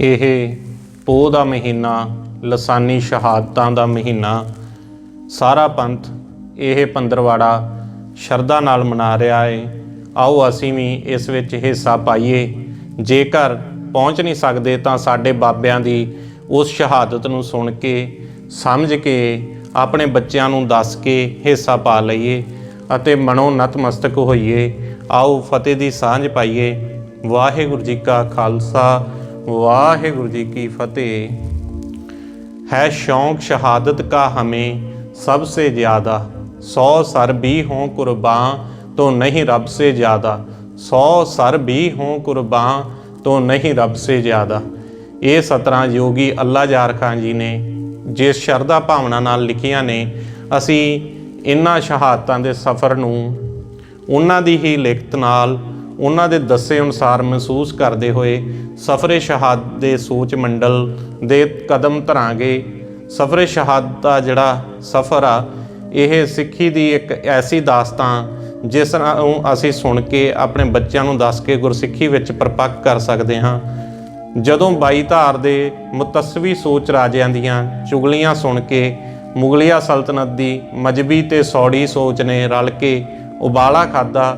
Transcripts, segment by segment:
ਇਹ ਪੋਹ ਦਾ ਮਹੀਨਾ, ਲਸਾਨੀ ਸ਼ਹਾਦਤਾਂ ਦਾ ਮਹੀਨਾ, ਸਾਰਾ ਪੰਥ ਇਹ ਪੰਦਰਵਾੜਾ ਸ਼ਰਧਾ ਨਾਲ ਮਨਾ ਰਿਹਾ ਹੈ ਆਓ ਅਸੀਂ ਵੀ ਇਸ ਵਿੱਚ ਹਿੱਸਾ ਪਾਈਏ। ਜੇਕਰ ਪਹੁੰਚ ਨਹੀਂ ਸਕਦੇ ਤਾਂ ਸਾਡੇ ਬਾਬਿਆਂ ਦੀ ਉਸ ਸ਼ਹਾਦਤ ਨੂੰ ਸੁਣ ਕੇ, ਸਮਝ ਕੇ, ਆਪਣੇ ਬੱਚਿਆਂ ਨੂੰ ਦੱਸ ਕੇ ਹਿੱਸਾ ਪਾ ਲਈਏ ਅਤੇ ਮਨੋ ਨਤਮਸਤਕ ਹੋਈਏ। ਆਓ ਫਤਿਹ ਦੀ ਸਾਂਝ ਪਾਈਏ। ਵਾਹਿਗੁਰੂ ਜੀ ਕਾ ਖਾਲਸਾ ਵਾਹਿਗੁਰੂ ਜੀ ਕੀ ਫਤਿਹ। ਹੈ ਸ਼ੌਂਕ ਸ਼ਹਾਦਤ ਕਾ ਹਮੇ, ਸਭ ਸੇ ਜ਼ਿਆਦਾ। ਸੌ ਸਰ ਵੀ ਹੋ ਕੁਰਬਾਂ, ਤੋ ਨਹੀਂ ਰੱਬ ਸੇ ਜ਼ਿਆਦਾ। ਸੌ ਸਰ ਵੀ ਹੋ ਕੁਰਬਾਂ, ਤੋ ਨਹੀਂ ਰੱਬ ਸੇ ਜ਼ਿਆਦਾ। ਇਹ ਸਤਰਾਂ ਯੋਗੀ ਅੱਲਾ ਜਾਰ ਖਾਨ ਜੀ ਨੇ, ਜਿਸ ਸ਼ਰਧਾ ਭਾਵਨਾ ਨਾਲ ਲਿਖੀਆਂ ਨੇ, ਅਸੀਂ ਇਨ੍ਹਾਂ ਸ਼ਹਾਦਤਾਂ ਦੇ ਸਫ਼ਰ ਨੂੰ ਉਹਨਾਂ ਦੀ ਹੀ ਲਿਖਤ ਨਾਲ ਉਹਨਾਂ ਦੇ ਦੱਸੇ ਅਨੁਸਾਰ ਮਹਿਸੂਸ ਕਰਦੇ ਹੋਏ ਸਫਰੇ ਸ਼ਹਾਦ ਦੇ ਸੋਚ ਮੰਡਲ ਦੇ ਕਦਮ ਧਰਾਂਗੇ। ਸਫਰੇ ਸ਼ਹਾਦ ਦਾ ਜਿਹੜਾ ਸਫ਼ਰ ਆ, ਇਹ ਸਿੱਖੀ ਦੀ ਇੱਕ ਐਸੀ ਦਾਸਤਾਨ ਜਿਸ ਨੂੰ ਅਸੀਂ ਸੁਣ ਕੇ ਆਪਣੇ ਬੱਚਿਆਂ ਨੂੰ ਦੱਸ ਕੇ ਗੁਰਸਿੱਖੀ ਵਿੱਚ ਪਰਪੱਕ ਕਰ ਸਕਦੇ ਹਾਂ। ਜਦੋਂ ਬਾਈ ਧਾਰ ਦੇ ਮੁਤਸਵੀ ਸੋਚ ਰਾਜਿਆਂ ਦੀਆਂ ਚੁਗਲੀਆਂ ਸੁਣ ਕੇ ਮੁਗਲਿਆ ਸਲਤਨਤ ਦੀ ਮਜਬੀ ਤੇ ਸੌੜੀ ਸੋਚ ਨੇ ਰਲ ਕੇ ਉਬਾਲਾ ਖਾਦਾ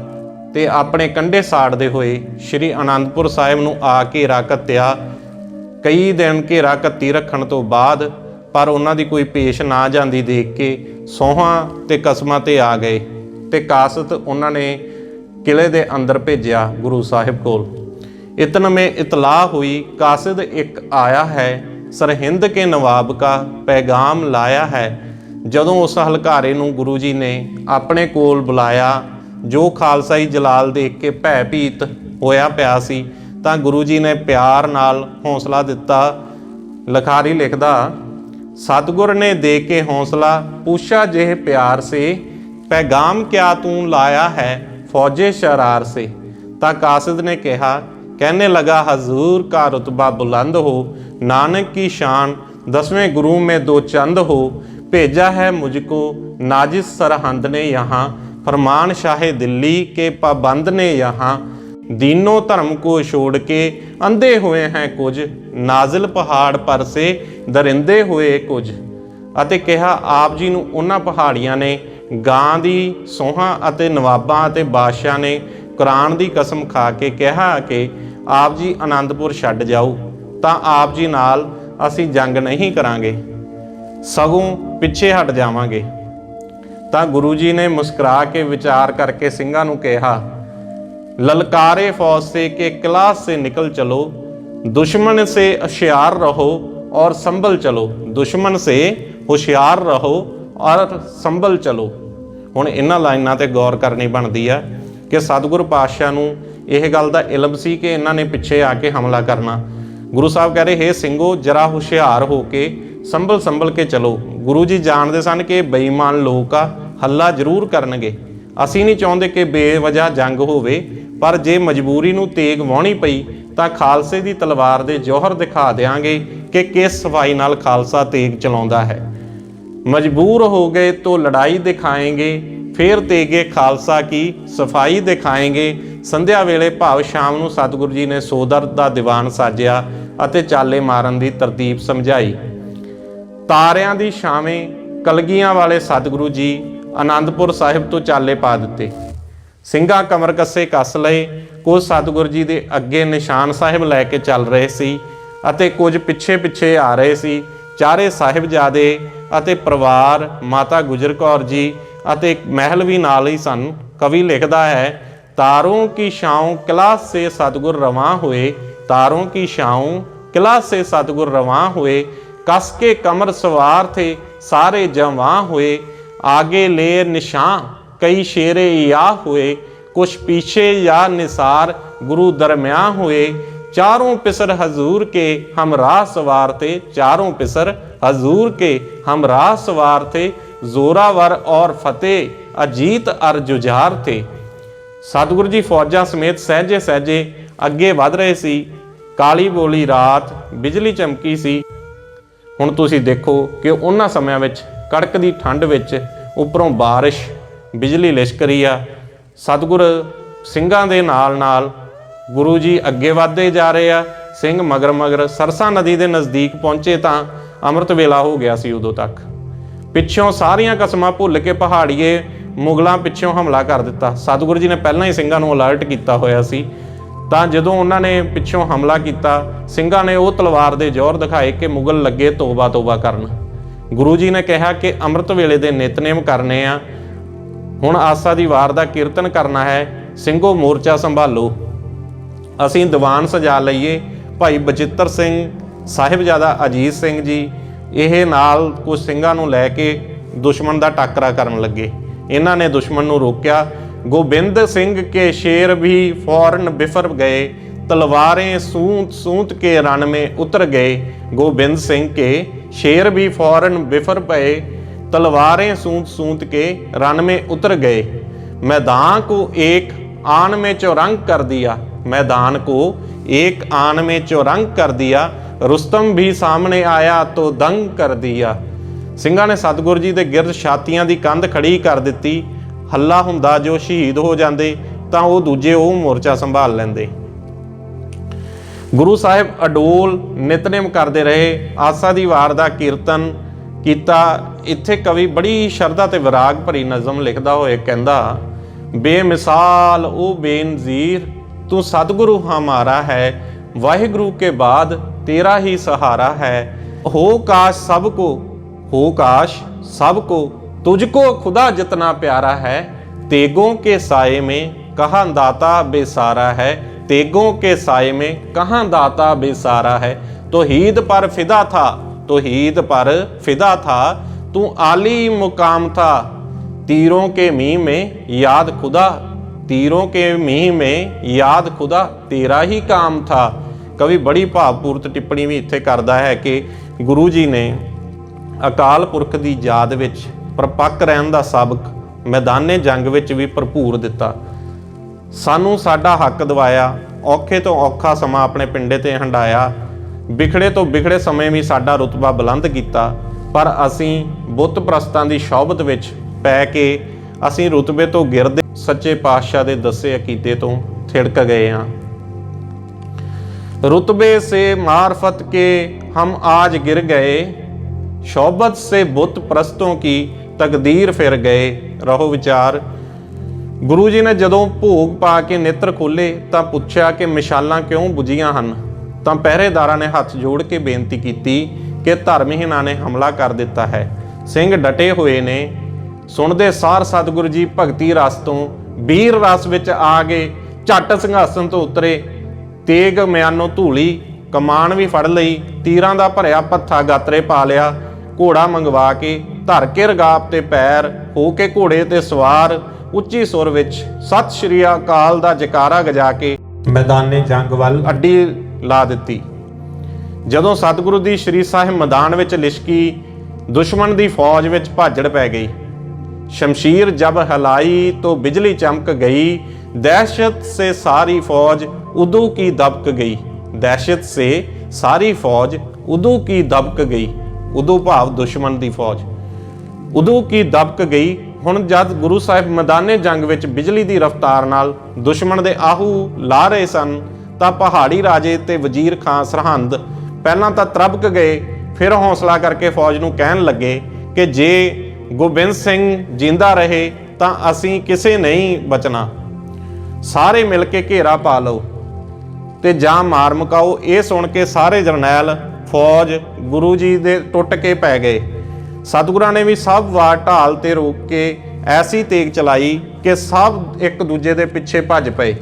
ਤੇ ਆਪਣੇ ਕੰਡੇ ਸਾੜਦੇ ਹੋਏ ਸ਼੍ਰੀ ਅਨੰਦਪੁਰ ਸਾਹਿਬ ਨੂੰ ਆ ਘੇਰਾ ਘੱਤਿਆ। ਕਈ ਦਿਨ ਘੇਰਾ ਘੱਤੀ ਰੱਖਣ ਤੋਂ ਬਾਅਦ ਪਰ ਉਹਨਾਂ ਦੀ ਕੋਈ ਪੇਸ਼ ਨਾ ਜਾਂਦੀ ਦੇਖ ਕੇ ਸੋਹਾਂ ਤੇ ਕਸਮਾਂ ਤੇ ਆ ਗਏ ਤੇ ਕਾਸਤ ਉਹਨਾਂ ਨੇ ਕਿਲੇ ਦੇ ਅੰਦਰ ਭੇਜਿਆ ਗੁਰੂ ਸਾਹਿਬ ਕੋਲ। ਇਤਨਮੇ ਇਤਲਾਹ ਹੋਈ ਕਾਸਿਦ ਇੱਕ ਆਇਆ ਹੈ, ਸਰਹਿੰਦ ਕੇ ਨਵਾਬ ਦਾ ਪੈਗਾਮ ਲਾਇਆ ਹੈ। ਜਦੋਂ ਉਸ ਹਲਕਾਰੇ ਨੂੰ ਗੁਰੂ ਜੀ ਨੇ ਆਪਣੇ ਕੋਲ ਬੁਲਾਇਆ ਜੋ ਖਾਲਸਾਈ ਜਲਾਲ ਦੇਖ ਕੇ ਭੈ ਭੀਤ ਹੋਇਆ ਪਿਆ ਸੀ ਤਾਂ ਗੁਰੂ ਜੀ ਨੇ ਪਿਆਰ ਨਾਲ ਹੌਸਲਾ ਦਿੱਤਾ ਲਖਾਰੀ ਲਿਖਦਾ ਸਤਗੁਰ ਨੇ ਦੇ ਕੇ ਹੌਸਲਾ ਪੁੱਛਾ ਜਿਹ ਪਿਆਰ ਸੇ ਪੈਗਾਮ ਕਿਆ ਤੂੰ ਲਾਇਆ ਹੈ ਫੌਜੇ ਸ਼ਰਾਰ ਸੇ ਤਾਂ ਕਾਸਿਦ ਨੇ ਕਿਹਾ कहने लगा हजूर का रुतबा बुलंद हो नानक की शान दसवें गुरु में दो चंद हो भेजा है मुझको नाजिस सरहंद ने यहाँ फरमान शाह दिल्ली के पाबंद ने यहाँ दीनों धर्म को छोड़ के अंधे हुए हैं कुछ नाजिल पहाड़ पर से दरिंदे हुए कुछ ਅਤੇ ਕਿਹਾ ਆਪ ਜੀ ਨੂੰ ਉਹਨਾਂ ਪਹਾੜੀਆਂ ਨੇ ਗਾਂ ਦੀ ਸੋਹਾਂ ਅਤੇ ਨਵਾਬਾਂ ਅਤੇ ਬਾਦਸ਼ਾਹ ਨੇ ਕੁਰਾਨ ਦੀ ਕਸਮ ਖਾ ਕੇ ਕਿਹਾ ਕਿ ਆਪ ਜੀ ਆਨੰਦਪੁਰ ਛੱਡ ਜਾਓ ਤਾਂ ਆਪ ਜੀ ਨਾਲ ਅਸੀਂ ਜੰਗ ਨਹੀਂ ਕਰਾਂਗੇ ਸਗੋਂ ਪਿੱਛੇ ਹਟ ਜਾਵਾਂਗੇ ਤਾਂ ਗੁਰੂ ਜੀ ਨੇ ਮੁਸਕਰਾ ਕੇ ਵਿਚਾਰ ਕਰਕੇ ਸਿੰਘਾਂ ਨੂੰ ਕਿਹਾ, ਲਲਕਾਰੇ ਫੌਜ ਸੇ ਕੇ ਕਲਾਸ ਸੇ ਨਿਕਲ ਚਲੋ, ਦੁਸ਼ਮਣ ਸੇ ਹੁਸ਼ਿਆਰ ਰਹੋ ਔਰ ਸੰਭਲ ਚਲੋ, ਦੁਸ਼ਮਣ ਸੇ ਹੁਸ਼ਿਆਰ ਰਹੋ ਔਰ ਸੰਭਲ ਚਲੋ। ਹੁਣ ਇਹਨਾਂ ਲਾਈਨਾਂ ਤੇ ਗੌਰ ਕਰਨੀ ਬਣਦੀ ਆ ਕਿ ਸਤਿਗੁਰ ਪਾਤਸ਼ਾਹ ਨੂੰ ਇਹ ਗੱਲ ਦਾ ਇਲਮ ਸੀ ਕਿ ਇਹਨਾਂ ਨੇ ਪਿੱਛੇ ਆ ਕੇ ਹਮਲਾ ਕਰਨਾ। ਗੁਰੂ ਸਾਹਿਬ ਕਹ ਰਹੇ, ਹੇ ਸਿੰਘੋ, ਜਰਾ ਹੁਸ਼ਿਆਰ ਹੋ ਕੇ ਸੰਭਲ ਸੰਭਲ ਕੇ ਚਲੋ। ਗੁਰੂ ਜੀ ਜਾਣਦੇ ਸਨ ਕਿ ਬੇਈਮਾਨ ਲੋਕ ਆ, ਹੱਲਾ ਜ਼ਰੂਰ ਕਰਨਗੇ। ਅਸੀਂ ਨਹੀਂ ਚਾਹੁੰਦੇ ਕਿ ਬੇਵਜ੍ਹਾ ਜੰਗ ਹੋਵੇ, ਪਰ ਜੇ ਮਜਬੂਰੀ ਨੂੰ ਤੇਗ ਵਾਉਣੀ ਪਈ, ਤਾਂ ਖਾਲਸੇ ਦੀ ਤਲਵਾਰ ਦੇ ਜੋਹਰ ਦਿਖਾ ਦੇਾਂਗੇ ਕਿ ਕਿਸ ਸਫ਼ਾਈ ਨਾਲ ਖਾਲਸਾ ਤੇਗ ਚਲਾਉਂਦਾ ਹੈ। ਮਜਬੂਰ ਹੋ ਗਏ ਤੋਂ ਲੜਾਈ ਦਿਖਾਏਗੇ, ਫੇਰ ਤੇਗੇ ਖਾਲਸਾ ਕੀ ਸਫ਼ਾਈ ਦਿਖਾਏਗੇ। ਸੰਧਿਆ ਵੇਲੇ ਭਾਵ ਸ਼ਾਮ ਨੂੰ ਸਤਿਗੁਰੂ ਜੀ ਨੇ ਸੋਦਰ ਦਾ ਦੀਵਾਨ ਸਾਜਿਆ ਅਤੇ ਚਾਲੇ ਮਾਰਨ ਦੀ ਤਰਤੀਬ ਸਮਝਾਈ। ਤਾਰਿਆਂ ਦੀ ਛਾਵੇਂ ਕਲਗੀਆਂ ਵਾਲੇ ਸਤਿਗੁਰੂ ਜੀ ਆਨੰਦਪੁਰ ਸਾਹਿਬ ਤੋਂ ਚਾਲੇ ਪਾ ਦਿੱਤੇ। ਸਿੰਘਾਂ ਕਮਰ ਕੱਸੇ ਕੱਸ ਲਏ, ਕੁਝ ਸਤਿਗੁਰੂ ਜੀ ਦੇ ਅੱਗੇ ਨਿਸ਼ਾਨ ਸਾਹਿਬ ਲੈ ਕੇ ਚੱਲ ਰਹੇ ਸੀ ਅਤੇ ਕੁਝ ਪਿੱਛੇ ਪਿੱਛੇ ਆ ਰਹੇ ਸੀ, ਚਾਰੇ ਸਾਹਿਬਜ਼ਾਦੇ ਅਤੇ ਪਰਿਵਾਰ, ਮਾਤਾ ਗੁਜਰ ਕੌਰ ਜੀ ਅਤੇ ਮਹਿਲ ਵੀ ਨਾਲ ਹੀ ਸਨ। ਕਵੀ ਲਿਖਦਾ ਹੈ, ਤਾਰੋਂ ਕੀ ਛਾਉਂ ਕਿਲਾ ਸੇ ਸਤਗੁਰ ਰਵਾਂ ਹੋਏ, ਤਾਰੋਂ ਕੀ ਛਾਉਂ ਕਿਲਾ ਸੇ ਸਤਗੁਰ ਰਵਾਂ ਹੋਏ ਕਸ ਕੇ ਕਮਰ ਸਵਾਰ ਥੇ, ਸਾਰੇ ਜਵਾਂ ਹੋਏ। ਆਗੇ ਲੇਰ ਨਿਸ਼ਾਂ, ਕਈ ਸ਼ੇਰੇ ਯਾ ਹੋਏ। ਕੁਛ ਪੀਛੇ ਯਾ ਨਿਸਾਰ, ਗੁਰੂ ਦਰਮਿਆ ਹੋਏ। ਚਾਰੋਂ ਪਿਸਰ ਹਜ਼ੂਰ ਕੇ ਹਮ ਰਾਹ ਸਵਾਰ ਤੇ ਚਾਰੋਂ ਪਿਸਰ ਹਜ਼ੂਰ ਕੇ ਹਮ ਰਾਹ ਸਵਾਰ ਤੇ ਜ਼ੋਰਾਵਰ ਔਰ ਫਤਿਹ, ਅਜੀਤ ਅਰ ਜੁਝਾਰ ਤੇ ਸਤਿਗੁਰੂ ਜੀ ਫੌਜਾਂ ਸਮੇਤ ਸਹਜੇ ਸਹਜੇ ਅੱਗੇ ਵਧ ਰਹੇ ਸੀ। ਕਾਲੀ ਬੋਲੀ ਰਾਤ ਬਿਜਲੀ ਚਮਕੀ ਸੀ। ਹੁਣ ਤੁਸੀਂ ਦੇਖੋ ਕਿ ਉਹਨਾਂ ਸਮਿਆਂ ਵਿੱਚ ਕੜਕਦੀ ਠੰਡ ਵਿੱਚ ਉੱਪਰੋਂ ਬਾਰਿਸ਼, ਬਿਜਲੀ ਲਿਸ਼ਕ ਰਹੀ ਆ। ਸਤਿਗੁਰ ਸਿੰਘਾਂ ਦੇ ਨਾਲ ਨਾਲ ਗੁਰੂ ਜੀ ਅੱਗੇ ਵਧਦੇ ਜਾ ਰਹੇ ਆ। ਸਿੰਘ ਮਗਰ ਮਗਰ ਸਰਸਾ ਨਦੀ ਦੇ ਨਜ਼ਦੀਕ ਪਹੁੰਚੇ ਤਾਂ ਅੰਮ੍ਰਿਤ ਵੇਲਾ ਹੋ ਗਿਆ ਸੀ ਉਦੋਂ ਤੱਕ। ਪਿੱਛੋਂ ਸਾਰੀਆਂ ਕਸਮਾਂ ਭੁੱਲ ਕੇ ਪਹਾੜੀਏ ਮੁਗਲਾਂ ਪਿੱਛੋਂ ਹਮਲਾ ਕਰ ਦਿੱਤਾ। ਸਤਿਗੁਰੂ ਜੀ ਨੇ ਪਹਿਲਾਂ ਹੀ ਸਿੰਘਾਂ ਨੂੰ ਅਲਰਟ ਕੀਤਾ ਹੋਇਆ ਸੀ ਤਾਂ ਜਦੋਂ ਉਹਨਾਂ ਨੇ ਪਿੱਛੋਂ ਹਮਲਾ ਕੀਤਾ, ਸਿੰਘਾਂ ਨੇ ਉਹ ਤਲਵਾਰ ਦੇ ਜ਼ੋਰ ਦਿਖਾਏ ਕਿ ਮੁਗਲ ਲੱਗੇ ਤੋਬਾ ਤੋਬਾ ਕਰਨ। ਗੁਰੂ ਜੀ ਨੇ ਕਿਹਾ ਕਿ ਅੰਮ੍ਰਿਤ ਵੇਲੇ ਦੇ ਨਿਤਨੇਮ ਕਰਨੇ ਆ। ਹੁਣ ਆਸਾ ਦੀ ਵਾਰ ਦਾ ਕੀਰਤਨ ਕਰਨਾ ਹੈ। ਸਿੰਘੋ ਮੋਰਚਾ ਸੰਭਾਲੋ। ਅਸੀਂ ਦੀਵਾਨ ਸਜਾ ਲਈਏ। ਭਾਈ ਬਚਿੱਤਰ ਸਿੰਘ, ਸਾਹਿਬਜ਼ਾਦਾ ਅਜੀਤ ਸਿੰਘ ਜੀ, ਇਹ ਨਾਲ ਕੁਝ ਸਿੰਘਾਂ ਨੂੰ ਲੈ ਕੇ ਦੁਸ਼ਮਣ ਦਾ ਟਾਕਰਾ ਕਰਨ ਲੱਗੇ। ਇਹਨਾਂ ਨੇ ਦੁਸ਼ਮਣ ਨੂੰ ਰੋਕਿਆ। ਗੋਬਿੰਦ ਸਿੰਘ ਕੇ ਸ਼ੇਰ ਵੀ ਫੌਰਨ ਬਿਫਰ ਗਏ, ਤਲਵਾਰੇ ਸੂਤ ਸੂਤ ਕੇ ਰਣ ਮੇ ਉਤਰ ਗਏ। ਗੋਬਿੰਦ ਸਿੰਘ ਕੇ ਸ਼ੇਰ ਵੀ ਫੌਰਨ ਬਿਫਰ ਪਏ तलवारें ਸੂਤ ਸੂਤ ਕੇ रन में उतर गए मैदान को एक आन में चौरंग कर दिया मैदान को एक आन में चौरंग कर दिया रुस्तम भी सामने आया तो दंग कर दिया ਸਿੰਘਾਂ ਨੇ ਸਤਗੁਰੂ ਜੀ ਦੇ ਗਿਰਦ ਛਾਤੀਆਂ ਦੀ ਕੰਧ ਖੜੀ ਕਰ ਦਿੱਤੀ ਹੱਲਾ ਹੁੰਦਾ ਜੋ ਸ਼ਹੀਦ ਹੋ ਜਾਂਦੇ, ਤਾਂ ਉਹ ਦੂਜੇ ਉਹ ਮੋਰਚਾ ਸੰਭਾਲ ਲੈਂਦੇ। ਗੁਰੂ ਸਾਹਿਬ ਅਡੋਲ ਨਿਤਨੇਮ ਕਰਦੇ ਰਹੇ, ਆਸਾ ਦੀ ਵਾਰ ਦਾ ਕੀਰਤਨ ਕੀਤਾ। ਇੱਥੇ ਕਵੀ ਬੜੀ ਸ਼ਰਧਾ ਤੇ ਵਿਰਾਗ ਭਰੀ ਨਜ਼ਮ ਲਿਖਦਾ ਹੋਏ ਕਹਿੰਦਾ, ਬੇਮਿਸਾਲ ਉਹ ਬੇਨਜ਼ੀਰ, ਤੂੰ ਸਤਿਗੁਰੂ ਹਮਾਰਾ ਹੈ, ਵਾਹਿਗੁਰੂ ਕੇ ਬਾਅਦ ਤੇਰਾ ਹੀ ਸਹਾਰਾ ਹੈ। ਹੋ ਕਾਸ਼ ਸਭ ਕੋ, ਹੋ ਕਾਸ਼ ਸਭ ਕੋ तुझको खुदा जितना प्यारा है तेगों के साए में कहाँ दाता बेसारा है तेगों के साए में कहाँ दाता बेसारा है तो हीद पर फिदा था तो हीद पर फिदा था तू आली मुकाम था तीरों के मीह में याद खुदा तीरों के मीह में याद खुदा तेरा ही काम था ਕਵੀ ਬੜੀ ਭਾਵਪੂਰਤ ਟਿੱਪਣੀ ਵੀ ਇੱਥੇ ਕਰਦਾ ਹੈ ਕਿ ਗੁਰੂ ਜੀ ਨੇ ਅਕਾਲ ਪੁਰਖ ਦੀ ਯਾਦ ਵਿੱਚ ਪਰਪੱਕ ਰਹਿਣ ਦਾ ਸਬਕ ਮੈਦਾਨੇ ਜੰਗ ਵਿੱਚ ਵੀ ਭਰਪੂਰ ਦਿੱਤਾ। ਸਾਨੂੰ ਸਾਡਾ ਹੱਕ ਦਿਵਾਇਆ, ਔਖੇ ਤੋਂ ਔਖਾ ਸਮਾਂ ਆਪਣੇ ਪਿੰਡੇ ਤੇ ਹੰਡਾਇਆ। ਵਿਖੜੇ ਤੋਂ ਵਿਖੜੇ ਸਮੇਂ ਵੀ ਸਾਡਾ ਰਤਬਾ ਬੁਲੰਦ ਕੀਤਾ। ਪਰ ਅਸੀਂ ਬੁੱਤ ਪ੍ਰਸਤਾਂ ਦੀ ਸ਼ੌਬਤ ਵਿੱਚ ਪੈ ਕੇ ਅਸੀਂ ਰਤਬੇ ਤੋਂ ਗਿਰਦੇ ਸੱਚੇ ਪਾਤਸ਼ਾਹ ਦੇ ਦੱਸੇ ਅਕੀਦੇ ਤੋਂ ਥਿੜਕ ਗਏ ਹਾਂ। ਰਤਬੇ ਸੇ ਮਾਰਫਤ ਕੇ ਹਮ ਆਜ ਗਿਰ ਗਏ। ਸ਼ੌਬਤ ਸੇ ਬੁੱਤ ਪ੍ਰਸਤੋਂ ਕੀ ਤਕਦੀਰ ਫਿਰ ਗਏ। ਰਹੋ ਵਿਚਾਰ। ਗੁਰੂ ਜੀ ਨੇ ਜਦੋਂ ਭੋਗ ਪਾ ਕੇ ਨੇਤਰ ਖੋਲੇ ਤਾਂ ਪੁੱਛਿਆ ਕਿ ਮਿਸ਼ਾਲਾਂ ਕਿਉਂ ਬੁਝੀਆਂ ਹਨ? ਤਾਂ ਪਹਿਰੇਦਾਰਾਂ ਨੇ ਹੱਥ ਜੋੜ ਕੇ ਬੇਨਤੀ ਕੀਤੀ ਕਿ ਧਰਮਹੀਨਾਂ ਨੇ ਹਮਲਾ ਕਰ ਦਿੱਤਾ ਹੈ। ਸਿੰਘ ਡਟੇ ਹੋਏ ਨੇ। ਸੁਣਦੇ ਸਾਰ ਸਤਿਗੁਰੂ ਜੀ ਭਗਤੀ ਰਸ ਤੋਂ ਵੀਰ ਰਸ ਵਿੱਚ ਆ ਗਏ। ਝੱਟ ਸਿੰਘਾਸਨ ਤੋਂ ਉਤਰੇ। ਤੇਗ ਮਿਆਨੋ ਧੂਲੀ ਕਮਾਨ ਵੀ ਫੜ ਲਈ। ਤੀਰਾਂ ਦਾ ਭਰਿਆ ਪੱਥਾ ਗਾਤਰੇ ਪਾ ਲਿਆ। ਘੋੜਾ ਮੰਗਵਾ ਕੇ ਧਰ ਕੇ ਰਗਾਬ ਤੇ ਪੈਰ, ਹੋ ਕੇ ਘੋੜੇ ਤੇ ਸਵਾਰ, ਉੱਚੀ ਸੁਰ ਵਿੱਚ ਸਤਿ ਸ਼੍ਰੀ ਅਕਾਲ ਦਾ ਜਕਾਰਾ ਗਜਾ ਕੇ ਮੈਦਾਨੇ ਜੰਗ ਵੱਲ ਅੱਡੀ ਲਾ ਦਿੱਤੀ। ਜਦੋਂ ਸਤਿਗੁਰੂ ਦੀ ਸ਼੍ਰੀ ਸਾਹਿਬ ਮੈਦਾਨ ਵਿੱਚ ਲਿਸ਼ਕੀ, ਦੁਸ਼ਮਣ ਦੀ ਫੌਜ ਵਿੱਚ ਭਾਜੜ ਪੈ ਗਈ। ਸ਼ਮਸ਼ੀਰ ਜਬ ਹਲਾਈ ਤੋ ਬਿਜਲੀ ਚਮਕ ਗਈ, ਦਹਿਸ਼ਤ ਸੇ ਸਾਰੀ ਫੌਜ ਉਦੋਂ ਕੀ ਦਬਕ ਗਈ। ਦਹਿਸ਼ਤ ਸੇ ਸਾਰੀ ਫੌਜ ਉਦੋਂ ਕੀ ਦਬਕ ਗਈ। ਉਦੋਂ ਭਾਵ ਦੁਸ਼ਮਣ ਦੀ ਫੌਜ। ਉਦੋਂ ਕੀ ਦਬਕ ਗਈ? ਹੁਣ ਜਦ ਗੁਰੂ ਸਾਹਿਬ ਮੈਦਾਨੇ ਜੰਗ ਵਿੱਚ ਬਿਜਲੀ ਦੀ ਰਫ਼ਤਾਰ ਨਾਲ ਦੁਸ਼ਮਣ ਦੇ ਆਹੂ ਲਾ ਰਹੇ ਸਨ, ਤਾਂ ਪਹਾੜੀ ਰਾਜੇ ਤੇ ਵਜ਼ੀਰ ਖਾਂ ਸਰਹੰਦ ਪਹਿਲਾਂ ਤਾਂ ਤਰਬਕ ਗਏ, ਫਿਰ ਹੌਸਲਾ ਕਰਕੇ ਫੌਜ ਨੂੰ ਕਹਿਣ ਲੱਗੇ ਕਿ ਜੇ ਗੋਬਿੰਦ ਸਿੰਘ ਜਿੰਦਾ ਰਹੇ, ਤਾਂ ਅਸੀਂ ਕਿਸੇ ਨਹੀਂ ਬਚਣਾ। ਸਾਰੇ ਮਿਲ ਕੇ ਘੇਰਾ ਪਾ ਲਓ ਤੇ ਜਾਂ ਮਾਰ ਮੁਕਾਓ, ਇਹ ਸੁਣ ਕੇ ਸਾਰੇ ਜਰਨੈਲ ਫੌਜ ਗੁਰੂ ਜੀ ਦੇ ਟੁੱਟ ਕੇ ਪੈ ਗਏ। ਸਤਿਗੁਰਾਂ ਨੇ ਵੀ ਸਭ ਵਾਰ ਢਾਲ ਤੇ ਰੋਕ ਕੇ ਐਸੀ ਤੇਗ ਚਲਾਈ ਕਿ ਸਭ ਇੱਕ ਦੂਜੇ ਦੇ ਪਿੱਛੇ ਭੱਜ ਪਏ।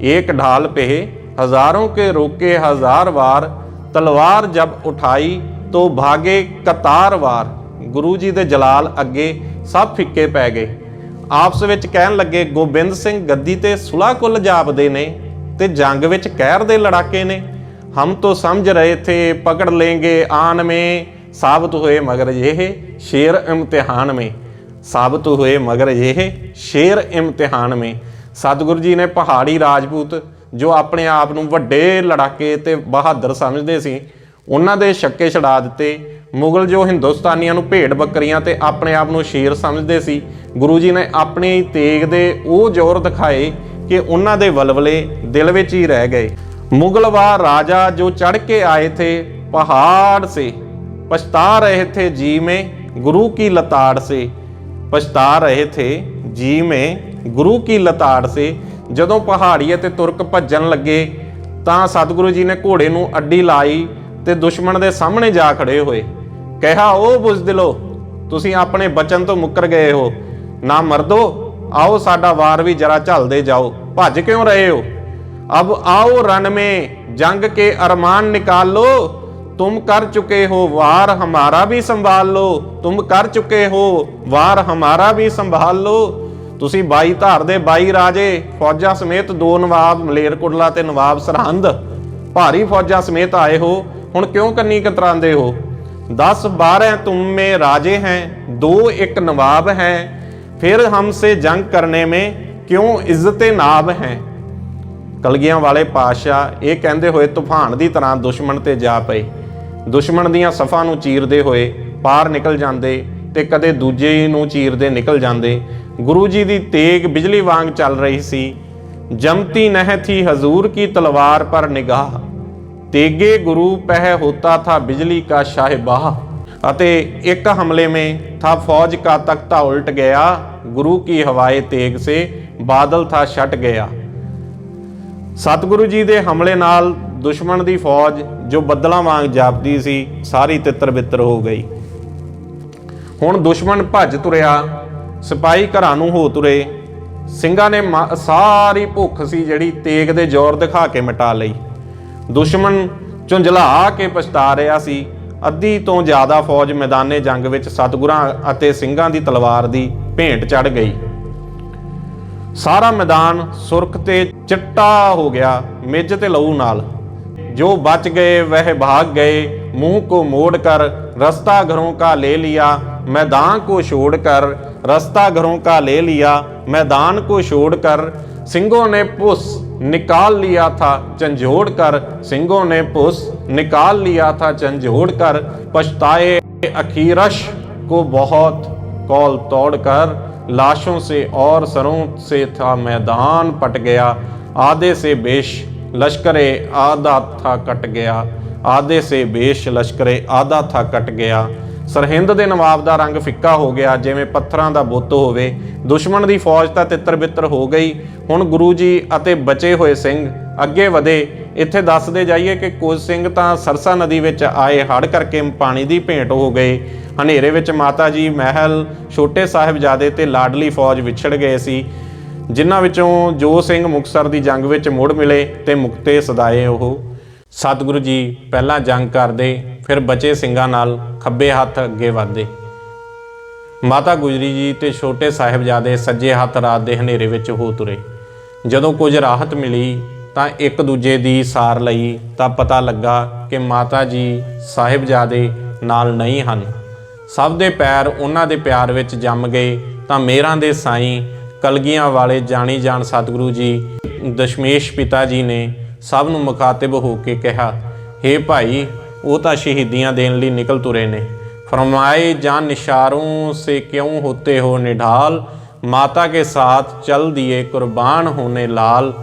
ਇੱਕ ਢਾਲ ਪਹਿ ਹਜ਼ਾਰੋਂ ਕੇ ਰੋਕੇ, ਹਜ਼ਾਰ ਵਾਰ ਤਲਵਾਰ ਜਬ ਉਠਾਈ, ਤੋ ਭਾਗੇ ਕਤਾਰ ਵਾਰ। ਗੁਰੂ ਜੀ ਦੇ ਜਲਾਲ ਅੱਗੇ ਸਭ ਫਿੱਕੇ ਪੈ ਗਏ। ਆਪਸ ਵਿੱਚ ਕਹਿਣ ਲੱਗੇ, ਗੋਬਿੰਦ ਸਿੰਘ ਗੱਦੀ ਤੇ ਸੁਲਾ ਕੁੱਲ ਜਾਪਦੇ ਨੇ ਤੇ ਜੰਗ ਵਿੱਚ ਕਹਿਰ ਦੇ ਲੜਾਕੇ ਨੇ। ਹਮ ਤੋ ਸਮਝ ਰਹੇ ਥੇ, ਪਕੜ ਲੇਂਗੇ ਆਨ ਮੇ। ਸਾਬਤ ਹੋਏ ਮਗਰ ਇਹ ਸ਼ੇਰ ਇਮਤਿਹਾਨ ਮੇ। ਸਾਬਤ ਹੋਏ ਮਗਰ ਇਹ ਸ਼ੇਰ ਇਮਤਿਹਾਨ ਮੇ। ਸਤਿਗੁਰੂ ਜੀ ਨੇ ਪਹਾੜੀ ਰਾਜਪੂਤ ਜੋ ਆਪਣੇ ਆਪ ਨੂੰ ਵੱਡੇ ਲੜਾਕੇ ਤੇ ਬਹਾਦਰ ਸਮਝਦੇ ਸੀ, ਉਹਨਾਂ ਦੇ ਛੱਕੇ ਛਡਾ ਦਿੱਤੇ। ਮੁਗਲ ਜੋ ਹਿੰਦੁਸਤਾਨੀਆਂ ਨੂੰ ਭੇਡ ਬੱਕਰੀਆਂ ਤੇ ਆਪਣੇ ਆਪ ਨੂੰ ਸ਼ੇਰ ਸਮਝਦੇ ਸੀ, ਗੁਰੂ ਜੀ ਨੇ ਆਪਣੀ ਤੇਗ ਦੇ ਉਹ ਜ਼ੋਰ ਦਿਖਾਏ ਕਿ ਉਹਨਾਂ ਦੇ ਵਲਵਲੇ ਦਿਲ ਵਿੱਚ ਹੀ ਰਹਿ ਗਏ। ਮੁਗਲ ਮੁਗਲਵਾ ਰਾਜਾ ਜੋ ਚੜ ਕੇ ਆਏ ਥੇ, ਪਹਾੜ ਸੇ। पछता रहे थे जी में गुरु की लताड़ से पछता रहे थे जी में ਗੁਰੂ ਕੀ ਲਤਾੜ ਸੇ ਜਦੋਂ ਪਹਾੜੀਏ ਤੇ ਤੁਰਕ ਭੱਜਣ ਲੱਗੇ ਤਾਂ ਸਤਿਗੁਰੂ ਜੀ ਨੇ ਘੋੜੇ ਨੂੰ ਅੱਡੀ ਲਾਈ ਤੇ ਦੁਸ਼ਮਣ ਦੇ ਸਾਹਮਣੇ ਜਾ ਖੜੇ ਹੋਏ ਕਿਹਾ ਉਹ ਬੁਜ਼ਦਿਲੋ ਤੁਸੀਂ ਆਪਣੇ ਬਚਨ ਤੋਂ ਮੁੱਕਰ ਗਏ ਹੋ ਨਾ ਮਰਦੋ ਆਓ ਸਾਡਾ ਵਾਰ ਵੀ ਜਰਾ ਝੱਲਦੇ ਜਾਓ ਭੱਜ ਕਿਉਂ ਰਹੇ ਹੋ अब आओ रण में जंग के अरमान निकाल लो तुम कर चुके हो वार हमारा भी संभाल लो तुम कर चुके हो वार हमारा भी संभाल लो ਤੁਸੀਂ 22 ਧਾਰ ਦੇ 22 ਰਾਜੇ ਫੌਜਾਂ ਸਮੇਤ ਦੋ ਨਵਾਬ ਮਲੇਰਕੋਟਲਾ ਤੇ ਨਵਾਬ ਸਰਹੰਦ ਭਾਰੀ ਫੌਜਾਂ ਸਮੇਤ ਆਏ ਹੋ ਹੁਣ ਕਿਉਂ ਕੰਨੀ ਕਤਰਾਂਦੇ ਹੋ 10 12 तुम में राजे हैं दो एक नवाब हैं फिर हमसे जंग करने में क्यों इज्जत नाब हैं ਕਲਗੀਆਂ ਵਾਲੇ ਪਾਤਸ਼ਾਹ ਇਹ ਕਹਿੰਦੇ ਹੋਏ ਤੂਫਾਨ ਦੀ ਤਰ੍ਹਾਂ ਦੁਸ਼ਮਣ ਤੇ ਜਾ ਪਏ ਦੁਸ਼ਮਣ ਦੀਆਂ ਸਫਾਂ ਨੂੰ ਚੀਰਦੇ ਹੋਏ ਪਾਰ ਨਿਕਲ ਜਾਂਦੇ ਤੇ ਕਦੇ ਦੂਜੇ ਨੂੰ ਚੀਰਦੇ ਨਿਕਲ ਜਾਂਦੇ। ਗੁਰੂ ਜੀ ਦੀ ਤੇਗ ਬਿਜਲੀ ਵਾਂਗ ਚੱਲ ਰਹੀ ਸੀ। ਜਮਤੀ ਨਹਿ ਥੀ ਹਜ਼ੂਰ ਕੀ ਤਲਵਾਰ ਪਰ ਨਿਗਾਹ। ਤੇਗੇ ਗੁਰੂ ਪਹਿ ਹੋਤਾ ਥਾ ਬਿਜਲੀ ਕਾ ਸ਼ਾਹਬਾਹ। ਅਤੇ ਇੱਕ ਹਮਲੇ ਮੇ ਥਾ ਫੌਜ ਕਾ ਤਖਤਾ ਉਲਟ ਗਿਆ। ਗੁਰੂ ਕੀ ਹਵਾਏ ਤੇਗ ਸੇ ਬਾਦਲ ਥਾ ਛਟ ਗਿਆ। ਸਤਿਗੁਰੂ ਜੀ ਦੇ ਹਮਲੇ ਨਾਲ ਦੁਸ਼ਮਣ ਦੀ ਫੌਜ ਜੋ ਬੱਦਲਾਂ ਵਾਂਗ ਜਾਪਦੀ ਸੀ, ਸਾਰੀ ਤਿੱਤਰ ਬਿੱਤਰ ਹੋ ਗਈ। ਹੁਣ ਦੁਸ਼ਮਣ ਭੱਜ ਤੁਰਿਆ, ਸਿਪਾਹੀ ਘਰਾਂ ਨੂੰ ਹੋ ਤੁਰੇ। ਸਿੰਘਾਂ ਨੇ ਮਾ- ਸਾਰੀ ਭੁੱਖ ਸੀ ਜਿਹੜੀ ਤੇਗ ਦੇ ਜ਼ੋਰ ਦਿਖਾ ਕੇ ਮਿਟਾ ਲਈ। ਦੁਸ਼ਮਣ ਝੁੰਝਲਾ ਕੇ ਪਛਤਾ ਰਿਹਾ ਸੀ। ਅੱਧੀ ਤੋਂ ਜ਼ਿਆਦਾ ਫੌਜ ਮੈਦਾਨੇ ਜੰਗ ਵਿੱਚ ਸਤਿਗੁਰਾਂ ਅਤੇ ਸਿੰਘਾਂ ਦੀ ਤਲਵਾਰ ਦੀ ਭੇਂਟ ਚੜ ਗਈ। ਸਾਰਾ ਮੈਦਾਨ ਸੁਰਖ ਤੇ ਚਿੱਟਾ ਹੋ ਗਿਆ ਮਿੱਝ ਤੇ ਲਹੂ ਨਾਲ। जो बच गए, वह भाग गए। मुँह को मोड़कर रास्ता घरों का ले लिया। मैदान को छोड़कर रास्ता घरों का ले लिया। मैदान को छोड़कर सिंगों ने पुस निकाल लिया था झंझोड़ कर सिंगों ने पुस निकाल लिया था झंझोड़ कर पछताए अखीरश को बहुत कॉल तोड़कर लाशों से और सरों से था मैदान पट गया। आधे से बेश ਲਸ਼ਕਰੇ ਆਧਾ ਥਾ ਕਟ ਗਿਆ ਆਦੇ ਸੇ ਬੇਸ਼ ਲਸ਼ਕਰੇ ਆਧਾ ਥਾ ਕਟ ਗਿਆ। ਸਰਹਿੰਦ ਦੇ ਨਵਾਬ ਦਾ ਰੰਗ ਫਿੱਕਾ ਹੋ ਗਿਆ, ਜਿਵੇਂ ਪੱਥਰਾਂ ਦਾ ਬੁੱਤ ਹੋਵੇ। ਦੁਸ਼ਮਣ ਦੀ ਫੌਜ ਤਾਂ ਤਿੱਤਰ-ਬਿੱਤਰ ਹੋ ਗਈ। ਹੁਣ ਗੁਰੂ ਜੀ ਅਤੇ ਬਚੇ ਹੋਏ ਸਿੰਘ ਅੱਗੇ ਵਧੇ। ਇੱਥੇ ਦੱਸਦੇ ਜਾਈਏ ਕਿ ਕੁਝ ਸਿੰਘ ਤਾਂ ਸਰਸਾ ਨਦੀ ਵਿੱਚ ਆਏ ਹੜ ਕਰਕੇ ਪਾਣੀ ਦੀ ਭੇਂਟ ਹੋ ਗਏ। ਹਨੇਰੇ ਵਿੱਚ ਮਾਤਾ ਜੀ ਮਹਿਲ ਛੋਟੇ ਸਾਹਿਬਜ਼ਾਦੇ ਤੇ ਲਾਡਲੀ ਫੌਜ ਵਿਛੜ ਗਏ ਸੀ। ਜਿਨ੍ਹਾਂ ਵਿੱਚੋਂ ਜੋ ਸਿੰਘ ਮੁਕਤਸਰ ਦੀ ਜੰਗ ਵਿੱਚ ਮੁੜ ਮਿਲੇ ਤੇ ਮੁਕਤੇ ਸਦਾਏ ਉਹ। ਸਤਿਗੁਰੂ ਜੀ ਪਹਿਲਾਂ ਜੰਗ ਕਰਦੇ, ਫਿਰ ਬਚੇ ਸਿੰਘਾਂ ਨਾਲ ਖੱਬੇ ਹੱਥ ਅੱਗੇ ਵਧਦੇ। ਮਾਤਾ ਗੁਜਰੀ ਜੀ ਤੇ ਛੋਟੇ ਸਾਹਿਬਜ਼ਾਦੇ ਸੱਜੇ ਹੱਥ ਰਾਤ ਦੇ ਹਨੇਰੇ ਵਿੱਚ ਹੋ ਤੁਰੇ। ਜਦੋਂ ਕੁਝ ਰਾਹਤ ਮਿਲੀ ਤਾਂ ਇੱਕ ਦੂਜੇ ਦੀ ਸਾਰ ਲਈ ਤਾਂ ਪਤਾ ਲੱਗਾ ਕਿ ਮਾਤਾ ਜੀ ਸਾਹਿਬਜ਼ਾਦੇ ਨਾਲ ਨਹੀਂ ਹਨ। ਸਭ ਦੇ ਪੈਰ ਉਹਨਾਂ ਦੇ ਪਿਆਰ ਵਿੱਚ ਜੰਮ ਗਏ ਤਾਂ ਮੇਰਾਂ ਦੇ ਸਾਈਂ ਕਲਗੀਆਂ ਵਾਲੇ ਜਾਣੀ ਜਾਣ ਸਤਿਗੁਰੂ ਜੀ ਦਸ਼ਮੇਸ਼ ਪਿਤਾ ਜੀ ਨੇ ਸਭ ਨੂੰ ਮੁਖਾਤਿਬ ਹੋ ਕੇ ਕਿਹਾ हे ਭਾਈ ਉਹ ਤਾਂ ਸ਼ਹੀਦੀਆਂ ਦੇਣ ਲਈ ਨਿਕਲ ਤੁਰੇ ਨੇ फरमाए जान निशारों से क्यों होते हो निढाल ਮਾਤਾ ਕੇ ਸਾਥ ਚਲ ਦੀਏ ਕੁਰਬਾਨ ਹੋਣੇ ਲਾਲ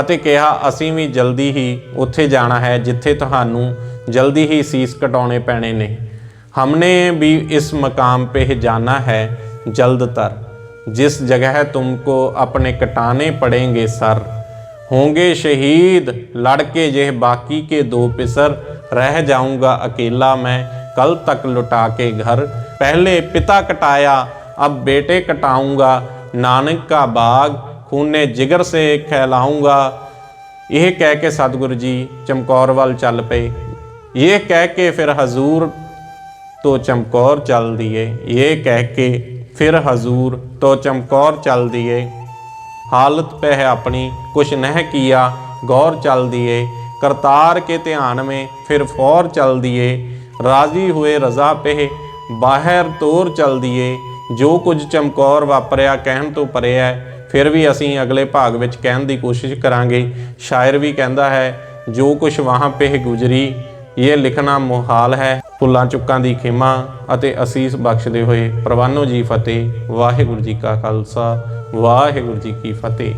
ਅਤੇ ਕਿਹਾ ਅਸੀਂ ਵੀ ਜਲਦੀ ਹੀ ਉੱਥੇ ਜਾਣਾ ਹੈ ਜਿੱਥੇ ਤੁਹਾਨੂੰ ਜਲਦੀ ਹੀ ਸੀਸ ਕਟਾਉਣੇ ਪੈਣੇ ਨੇ हमने भी इस मकाम पे जाना है जल्द तर जिस जगह तुमको अपने कटाने पड़ेंगे, सर। होंगे शहीद, लड़के जे बाकी के दो पिसर। रह जाऊँगा अकेला मैं, कल तक लुटा के घर। पहले पिता कटाया, अब बेटे कटाऊँगा। नानक का बाग, खूने जिगर से खैलाऊँगा। यह कह के सतगुरु जी चमकौर वाल चल पे। यह कह के फिर हजूर तो चमकौर चल दिए। ये कह के ਫਿਰ ਹਜ਼ੂਰ ਤੋ ਚਮਕੌਰ ਚਲ ਦੀਏ। ਹਾਲਤ ਪਹਿ ਆਪਣੀ ਕੁਛ ਨਹਿ ਕੀਆ, ਗੌਰ ਚਲ ਦੀਏ। ਕਰਤਾਰ ਕੇ ਧਿਆਨ ਮੇ ਫਿਰ ਫੌਰ ਚਲ ਦੀਏ। ਰਾਜ਼ੀ ਹੋਏ ਰਜ਼ਾ ਪਹਿ, ਬਾਹਰ ਤੋਰ ਚਲ ਦੀਏ। ਜੋ ਕੁਝ ਚਮਕੌਰ ਵਾਪਰਿਆ ਕਹਿਣ ਤੋਂ ਪਰੇ ਹੈ ਫਿਰ ਵੀ ਅਸੀਂ ਅਗਲੇ ਭਾਗ ਵਿੱਚ ਕਹਿਣ ਦੀ ਕੋਸ਼ਿਸ਼ ਕਰਾਂਗੇ। ਸ਼ਾਇਰ ਵੀ ਕਹਿੰਦਾ ਹੈ, ਜੋ ਕੁਝ ਵਾਹਾਂ ਪਹਿ ਗੁਜਰੀ, ਇਹ ਲਿਖਣਾ ਮੁਹਾਲ ਹੈ। ਭੁੱਲਾਂ ਚੁੱਕਾਂ ਦੀ ਖਿਮਾ ਅਤੇ ਅਸੀਸ ਬਖਸ਼ਦੇ ਹੋਏ ਪ੍ਰਵਾਨੋ ਜੀ ਫਤਿਹ। ਵਾਹਿਗੁਰੂ ਜੀ ਕਾ ਖਾਲਸਾ, ਵਾਹਿਗੁਰੂ ਜੀ ਕੀ ਫਤਿਹ।